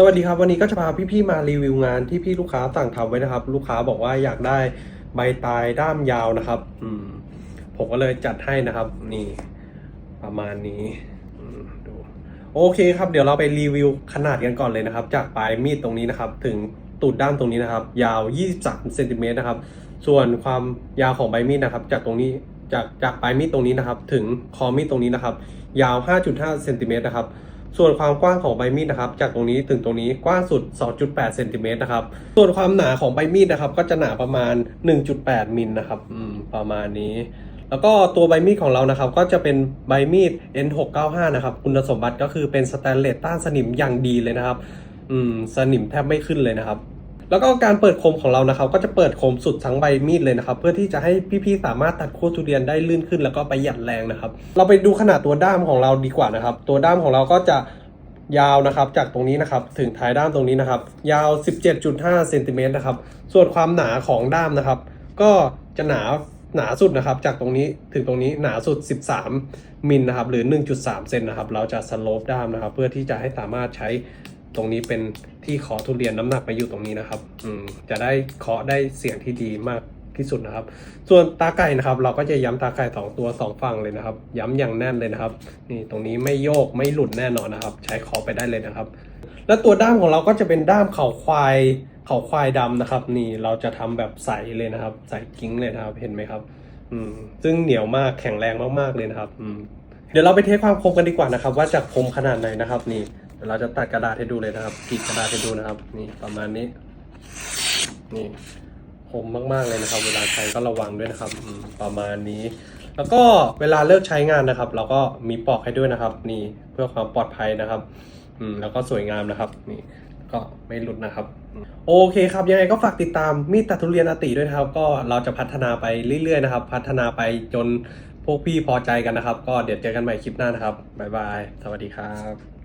สวัสดีครับ วันนี้ก็จะพาพี่ๆมารีวิวงานที่พี่ลูกค้าสั่งทำไว้นะครับ ลูกค้าบอกว่าอยากได้ใบตายด้ามยาวนะครับ อืม ผมก็เลยจัดให้นะครับ นี่ ประมาณนี้ดูโอเคครับ เดี๋ยวเราไปรีวิวขนาดกันก่อนเลยนะครับ จากปลายมีดตรงนี้นะครับ ถึงตูดด้ามตรงนี้นะครับ ยาว 23เซนติเมตรนะครับ ส่วนความยาวของใบมีดนะครับ จากตรงนี้จากจากปลายมีดตรงนี้นะครับ ถึงคอมีดตรงนี้นะครับ ยาว 5.5เซนติเมตรนะครับ ส่วนความกว้างของใบมีดนะครับ จากตรงนี้ถึงตรงนี้กว้างสุด 2.8เซนติเมตรนะครับ ส่วนความหนาของใบมีดนะครับ ก็จะหนาประมาณ 1.8 มิลนะครับประมาณนี้ แล้วก็ตัวใบมีดของเรานะครับ ก็จะเป็นใบมีด N695 นะครับ คุณสมบัติก็คือเป็นสแตนเลสต้านสนิมอย่างดีเลยนะครับ อืม สนิมแทบไม่ขึ้นเลยนะครับ แล้วก็การเปิดคมของเรานะครับ ก็จะเปิดคมสุดทั้งใบมีดเลยนะครับ เพื่อที่จะให้พี่ๆสามารถตัดขั้วทุเรียนได้ลื่นขึ้น แล้วก็ประหยัดแรงนะครับ เราไปดูขนาดตัวด้ามของเราดีกว่านะครับ ตัวด้ามของเราก็จะยาวนะครับ จากตรงนี้นะครับ ถึงท้ายด้ามตรงนี้นะครับ ยาว 17.5เซนติเมตรนะครับ ส่วนความหนาของด้ามนะครับ ก็จะหนาหนาสุดนะครับ จากตรงนี้ถึงตรงนี้หนาสุด 13มิลนะครับ หรือ 1.3เซนนะครับ เราจะสโลปด้ามนะครับ เพื่อที่จะให้สามารถใช้ ตรงนี้เป็นที่เคาะทุเรียนน้ำหนักไปอยู่ตรงนี้นะครับ อืมจะได้เคาะได้เสียงที่ดีมากที่สุดนะครับ ส่วนตาไก่นะครับ เราก็จะย้ำตาไก่สองตัวสองฝั่งเลยนะครับ ย้ำอย่างแน่นเลยนะครับ นี่ตรงนี้ไม่โยกไม่หลุดแน่นอนนะครับ ใช้เคาะไปได้เลยนะครับ แล้วตัวด้ามของเราก็จะเป็นด้ามเข่าควายเข่าควายดำนะครับ นี่เราจะทำแบบใสเลยนะครับ ใสกิ้งเลยนะครับ เห็นไหมครับ อืม ซึ่งเหนียวมากแข็งแรงมากๆเลยนะครับ อืมเดี๋ยวเราไปเทสความคมกันดีกว่านะครับ ว่าจะคมขนาดไหนนะครับ นี่ เดี๋ยวเราจะตัดกระดาษให้ดูเลยนะครับกรีดกระดาษให้ดูนะครับ นี่ประมาณนี้ นี่คมมากๆเลยนะครับ เวลาใช้ก็ระวังด้วยนะครับประมาณนี้ แล้วก็เวลาเลิกใช้งานนะครับ เราก็มีปลอกให้ด้วยนะครับ นี่เพื่อความปลอดภัยนะครับ อืมแล้วก็สวยงามนะครับ นี่ก็ไม่หลุดนะครับ โอเคครับ ยังไงก็ฝากติดตามมีดตัดทุเรียนอติด้วยนะครับ ก็เราจะพัฒนาไปเรื่อยๆนะครับ พัฒนาไปจนพวกพี่พอใจกันนะครับ ก็เดี๋ยวเจอกันใหม่คลิปหน้านะครับบ๊ายบายสวัสดีครับ